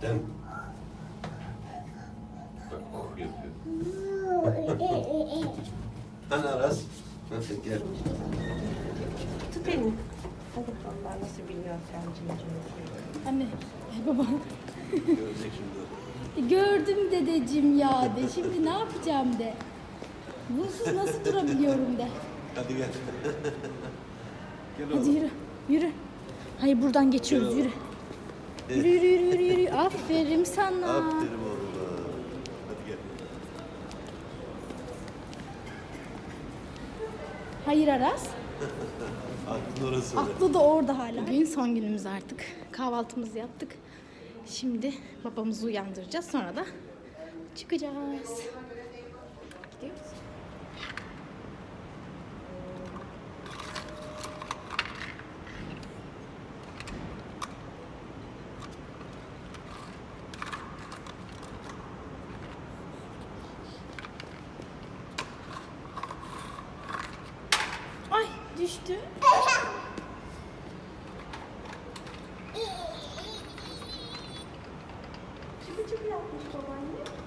Zaten bak oh yapıyor. Hani Aras? Nasıl gel? Tut elini. Hadi Allah nasıl biliyor sen Anne, ay baba. Görecek şimdi. Gördüm dedeciğim ya de. Şimdi ne yapacağım de. Bunsuz nasıl durabiliyorum de. Hadi gel. gel Hadi yürü, yürü. Hayır buradan geçiyoruz, yürü. Yürü, yürü, yürü, yürü, yürü. Aferin sana. Aferin oğlum. Hadi gel. Hayır Aras. Aklın orası öyle. Aklı da orada hala. Bugün son günümüz artık. Kahvaltımızı yaptık. Şimdi babamızı uyandıracağız. Sonra da çıkacağız. Düştü. Güneş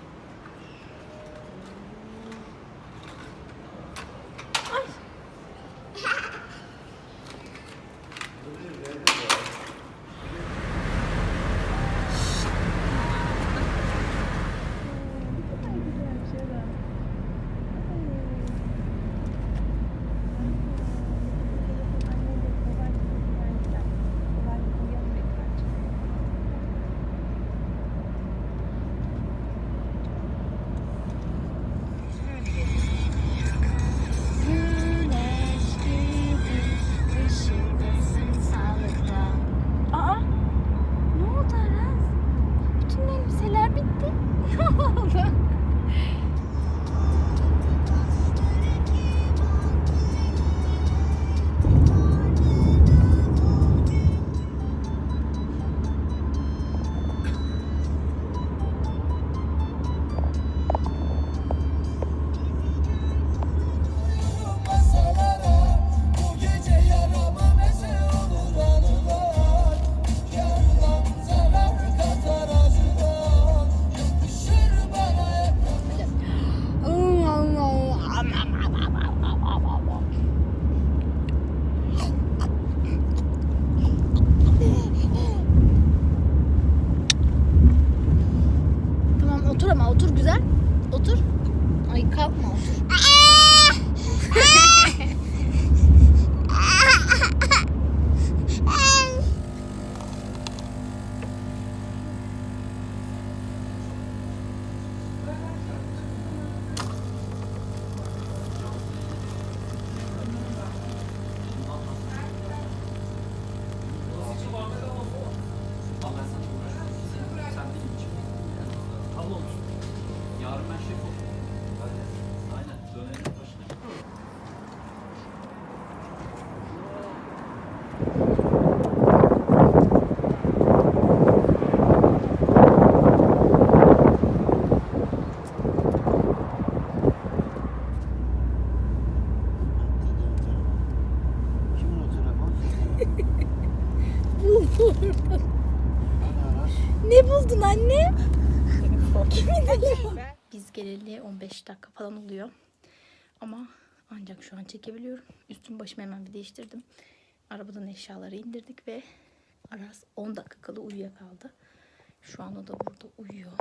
dakika falan oluyor. Ama ancak şu an çekebiliyorum. Üstüm başımı hemen bir değiştirdim. Arabadan eşyaları indirdik ve Aras 10 dakika kala uyuyakaldı. Şu an o da burada uyuyor.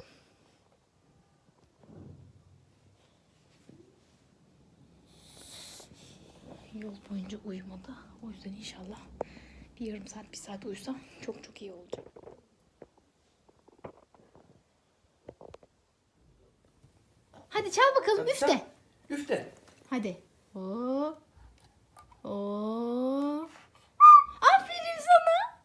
Yol boyunca uyumadı. O yüzden inşallah bir yarım saat, bir saat uyusa çok çok iyi olacak. Hadi çal bakalım üfte. Üfte. Hadi. Oo. Oo. Aferin sana.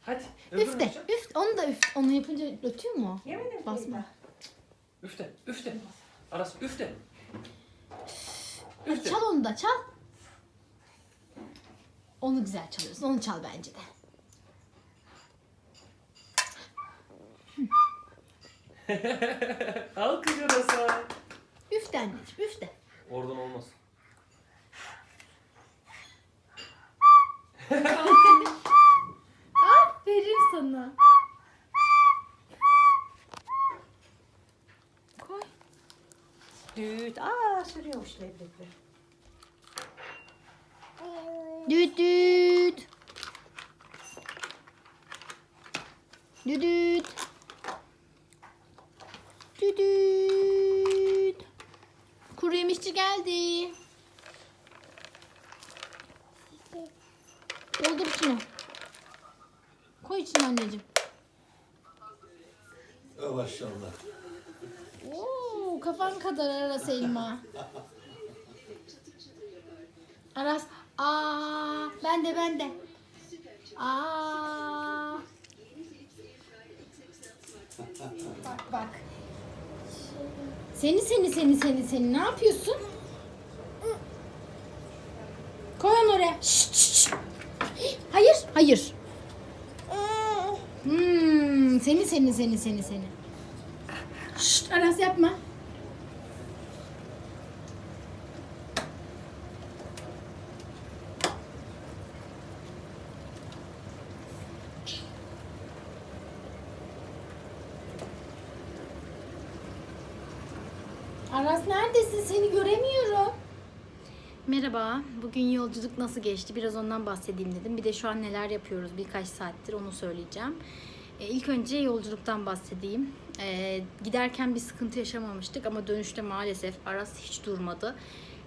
Hadi. Üfte. üfte. Üft. Onu da üft. Onu yapınca ötüyor mu? Yemedim Basma. Üfte. Üfte. Aras üfte. Hadi Üfte. çal onu da çal. Onu güzel çalıyorsun. Onu çal bence de. Alkış Aras'a. Üf de anneciğim üf de. Oradan olmaz. Aferin sana. Koy. Düt. Aa sürüyormuş leblebi. Düt düt. Düt düt. Düt düt. Kuru yemişçi geldi. Doldur içine. Koy içine anneciğim. Maşallah. Oo, kafan kadar Aras elma. Aras. Aa, ben de ben de. Aa. Bak bak. Seni seni seni seni seni ne yapıyorsun? Koy onu oraya. Şşt, şşt. Hayır, hayır. Hmm, seni seni seni seni seni. Şşt, Aras yapma. Aras neredesin? Seni göremiyorum. Merhaba. Bugün yolculuk nasıl geçti? Biraz ondan bahsedeyim dedim. Bir de şu an neler yapıyoruz birkaç saattir onu söyleyeceğim. E, ilk önce yolculuktan bahsedeyim. E, giderken bir sıkıntı yaşamamıştık ama dönüşte maalesef Aras hiç durmadı.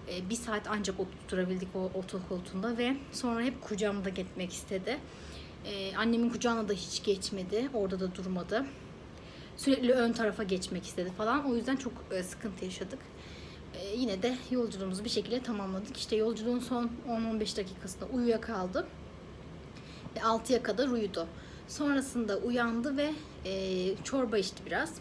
E, bir saat ancak oturturabildik o otokoltuğunda ve sonra hep kucağımda gitmek istedi. Annemin kucağına da hiç geçmedi. Orada da durmadı sürekli ön tarafa geçmek istedi falan. O yüzden çok sıkıntı yaşadık. Yine de yolculuğumuzu bir şekilde tamamladık. İşte yolculuğun son 10-15 dakikasında uyuyakaldı. Ve 6'ya kadar uyudu. Sonrasında uyandı ve e, çorba içti biraz.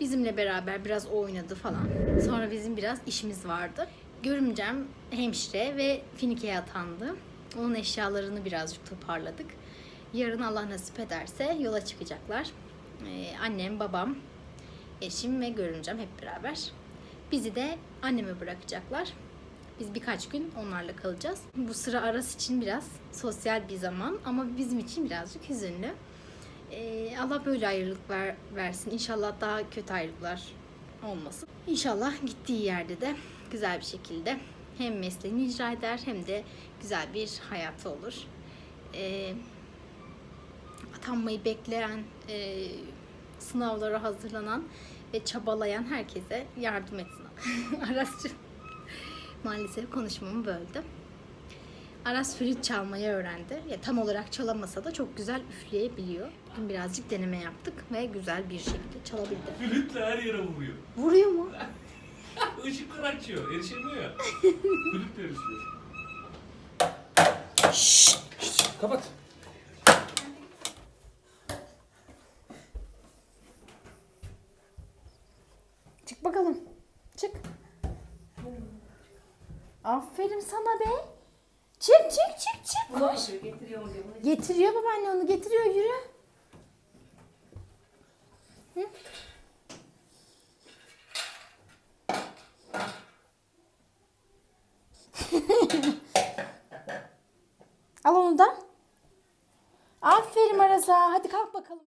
Bizimle beraber biraz oynadı falan. Sonra bizim biraz işimiz vardı. Görümcem hemşire ve Finike'ye atandı. Onun eşyalarını birazcık toparladık. Yarın Allah nasip ederse yola çıkacaklar. Ee, annem, babam, eşim ve görümcem hep beraber. Bizi de anneme bırakacaklar. Biz birkaç gün onlarla kalacağız. Bu sıra Aras için biraz sosyal bir zaman ama bizim için birazcık hüzünlü. Ee, Allah böyle ayrılık ver, versin. İnşallah daha kötü ayrılıklar olmasın. İnşallah gittiği yerde de güzel bir şekilde hem mesleğini icra eder hem de güzel bir hayatı olur. Ee, atanmayı bekleyen, e, sınavlara hazırlanan ve çabalayan herkese yardım etsin. Aras'cığım maalesef konuşmamı böldü. Aras flüt çalmayı öğrendi. Ya, tam olarak çalamasa da çok güzel üfleyebiliyor. Bugün birazcık deneme yaptık ve güzel bir şekilde çalabildi. Flütle her yere vuruyor. Vuruyor mu? Işıklar açıyor. Erişemiyor. Flütle erişiyor. Şşt, kapat. Çık bakalım. Çık. Aferin sana be. Çık çık çık çık. Koş. Getiriyor Getiriyor babaanne onu getiriyor yürü. Hı? Al onu da. Aferin Arasa. Hadi kalk bakalım.